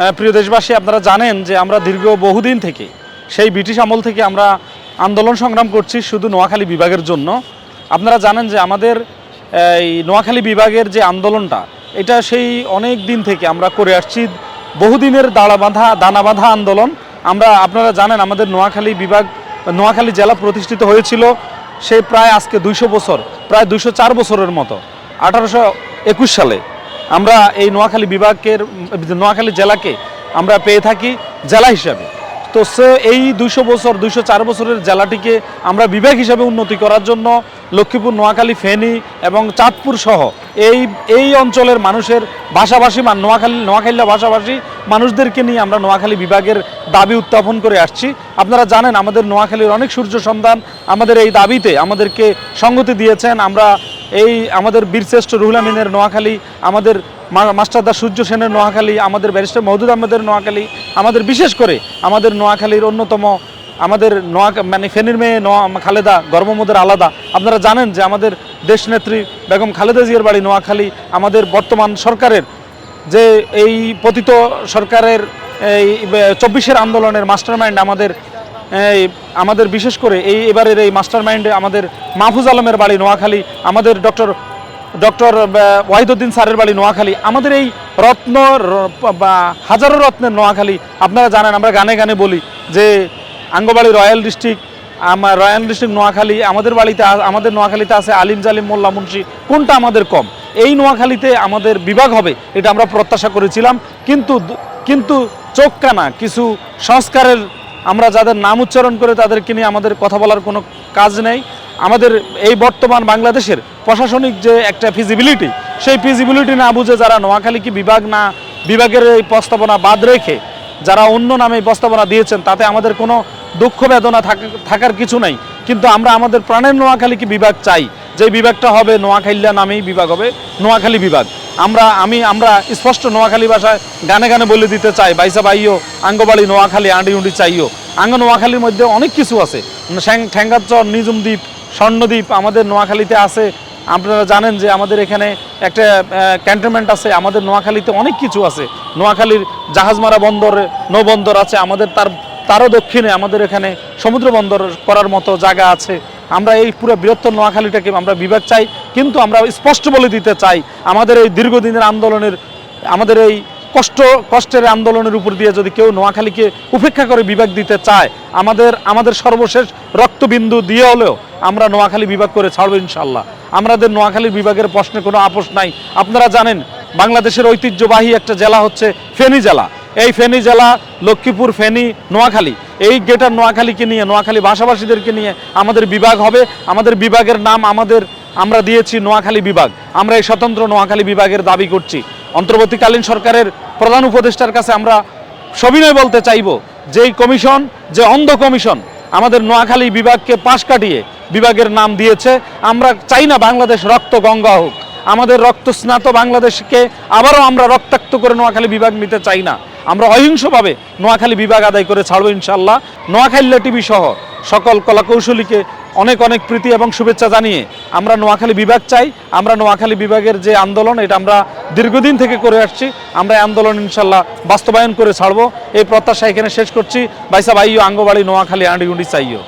প্রিয় দেশবাসী, আপনারা জানেন যে আমরা দীর্ঘ বহুদিন থেকে সেই ব্রিটিশ আমল থেকে আমরা আন্দোলন সংগ্রাম করছি শুধু নোয়াখালী বিভাগের জন্য। আপনারা জানেন যে আমাদের, এই নোয়াখালী বিভাগের যে আন্দোলনটা, এটা সেই অনেক দিন থেকে আমরা করে আসছি। বহুদিনের দাঁড়া বাঁধা, দানা বাঁধা আন্দোলন। আমরা, আপনারা জানেন আমাদের নোয়াখালী বিভাগ, নোয়াখালী জেলা প্রতিষ্ঠিত হয়েছিল সে প্রায় আজকে দুইশো বছর, প্রায় দুইশো চার বছরের মতো। আঠারোশো একুশ সালে আমরা এই নোয়াখালী বিভাগের, নোয়াখালী জেলাকে আমরা পেয়ে থাকি জেলা হিসাবে। তো সে এই দুইশো বছর, দুইশো চার বছরের জেলাটিকে আমরা বিভাগ হিসাবে উন্নতি করার জন্য লক্ষ্মীপুর, নোয়াখালী, ফেনী এবং চাঁদপুর সহ এই এই অঞ্চলের মানুষের ভাষাভাষী মান, নোয়াখালী, নোয়াখালীরা ভাষাভাষী মানুষদেরকে নিয়ে আমরা নোয়াখালী বিভাগের দাবি উত্থাপন করে আসছি। আপনারা জানেন আমাদের নোয়াখালীর অনেক সূর্য সন্ধান আমাদের এই দাবিতে আমাদেরকে সঙ্গতি দিয়েছেন। আমরা এই আমাদের বীরশ্রেষ্ঠ রুহুল আমিনের নোয়াখালী, আমাদের মাস্টারদা সূর্য সেনের নোয়াখালী, আমাদের ব্যারিস্টার মহদুদ আহমেদের নোয়াখালী, আমাদের বিশেষ করে আমাদের নোয়াখালীর অন্যতম আমাদের নোয়া মানে ফেনীর মেয়ে নোয়া, খালেদা গর্বমোদের আলাদা। আপনারা জানেন যে আমাদের দেশনেত্রী বেগম খালেদা জিয়ার বাড়ি নোয়াখালী, আমাদের বর্তমান সরকারের যে এই পতিত সরকারের এই চব্বিশের আন্দোলনের মাস্টারমাইন্ড আমাদের আমাদের বিশেষ করে এই এবারের এই মাস্টারমাইন্ডে আমাদের মাহফুজ আলমের বাড়ি নোয়াখালী, আমাদের ডক্টর ডক্টর ওয়াহিদুদ্দিন স্যারের বাড়ি নোয়াখালী, আমাদের এই রত্ন হাজারো রত্নের নোয়াখালী, আপনারা জানেন, আমরা গানে গানে বলি যে আঙ্গবাড়ি রয়্যাল ডিস্ট্রিক্ট আমার রয়্যাল ডিস্ট্রিক্ট নোয়াখালী, আমাদের বাড়িতে আমাদের নোয়াখালীতে আছে আলিম জালিম মোল্লা মুন্সি, কোনটা আমাদের কম? এই নোয়াখালীতে আমাদের বিভাগ হবে, এটা আমরা প্রত্যাশা করেছিলাম, কিন্তু কিন্তু চোখ কানা, কিছু সংস্কারের আমরা যাদের নাম উচ্চারণ করে তাদেরকে নিয়ে আমাদের কথা বলার কোনো কাজ নেই। আমাদের এই বর্তমান বাংলাদেশের প্রশাসনিক যে একটা ফিজিবিলিটি সেই ফিজিবিলিটি না বুঝে যারা নোয়াখালীকে বিভাগ না, বিভাগের এই প্রস্তাবনা বাদ রেখে যারা অন্য নামে প্রস্তাবনা দিয়েছেন, তাতে আমাদের কোনো দুঃখ বেদনা থাক- থাকার কিছু নাই। কিন্তু আমরা আমাদের প্রাণের নোয়াখালীকে বিভাগ চাই। যে বিভাগটা হবে নোয়াখাইল্লা নামেই বিভাগ হবে, নোয়াখালী বিভাগ। আমরা, আমি, আমরা স্পষ্ট নোয়াখালী ভাষায় গানে গানে বলে দিতে চাই। বাইসা বাইও, আঙ্গবাড়ি, নোয়াখালী, আন্ডি উন্ডি চাইও। আঙ্গ নোয়াখালীর মধ্যে অনেক কিছু আছে। ঠ্যাং- ঠ্যাঙ্গাচর নিজুম দ্বীপ স্বর্ণদ্বীপ আমাদের নোয়াখালীতে আছে। আপনারা জানেন যে আমাদের এখানে একটা ক্যান্টনমেন্ট আছে। আমাদের নোয়াখালীতে অনেক কিছু আছে। নোয়াখালীর জাহাজমারা বন্দর, নৌবন্দর আছে। আমাদের তার, তারও দক্ষিণে আমাদের এখানে সমুদ্র বন্দর করার মতো জায়গা আছে। আমরা এই পুরো বৃহত্তর নোয়াখালীটাকে আমরা বিভাগ চাই। কিন্তু আমরা স্পষ্ট বলে দিতে চাই, আমাদের এই দীর্ঘদিনের আন্দোলনের, আমাদের এই কষ্ট, কষ্টের আন্দোলনের উপর দিয়ে যদি কেউ নোয়াখালীকে উপেক্ষা করে বিভাগ দিতে চায়, আমাদের আমাদের সর্বশেষ রক্তবিন্দু দিয়ে হলেও আমরা নোয়াখালী বিভাগ করে ছাড়বো ইনশাল্লাহ। আমাদের নোয়াখালী বিভাগের প্রশ্নে কোনো আপোষ নাই। আপনারা জানেন, বাংলাদেশের ঐতিহ্যবাহী একটা জেলা হচ্ছে ফেনী জেলা। এই ফেনী জেলা, লক্ষ্মীপুর, ফেনী, নোয়াখালী। এই গেটার নোয়াখালীকে নিয়ে, নোয়াখালী ভাষাভাষীদেরকে নিয়ে আমাদের বিভাগ হবে। আমাদের বিভাগের নাম আমাদের আমরা দিয়েছি নোয়াখালী বিভাগ। আমরা এই স্বতন্ত্র নোয়াখালী বিভাগের দাবি করছি। অন্তর্বর্তীকালীন সরকারের প্রধান উপদেষ্টার কাছে আমরা সবিনয় বলতে চাইব যেই কমিশন, যে অন্ধ কমিশন আমাদের নোয়াখালী বিভাগকে পাশ কাটিয়ে বিভাগের নাম দিয়েছে। আমরা চাই না বাংলাদেশ রক্ত গঙ্গা হোক। আমাদের রক্ত স্নাত বাংলাদেশকে আবারও আমরা রক্তাক্ত করে নোয়াখালী বিভাগ নিতে চাই না। আমরা অহিংসভাবে নোয়াখালী বিভাগ আদায় করে ছাড়বো ইনশাল্লাহ নোয়াখালী টিভি সহ সকল কলাকৌশলীকে অনেক অনেক প্রীতি এবং শুভেচ্ছা জানিয়ে আমরা নোয়াখালী বিভাগ চাই। আমরা নোয়াখালী বিভাগের যে আন্দোলন, এটা আমরা দীর্ঘদিন থেকে করে আসছি। আমরা আন্দোলন ইনশাল্লাহ বাস্তবায়ন করে ছাড়বো। এই প্রত্যাশা এখানে শেষ করছি। বাইসা বাইও আঙ্গবাড়ি, নোয়াখালী, আন্ডিগুন্ডি চাইও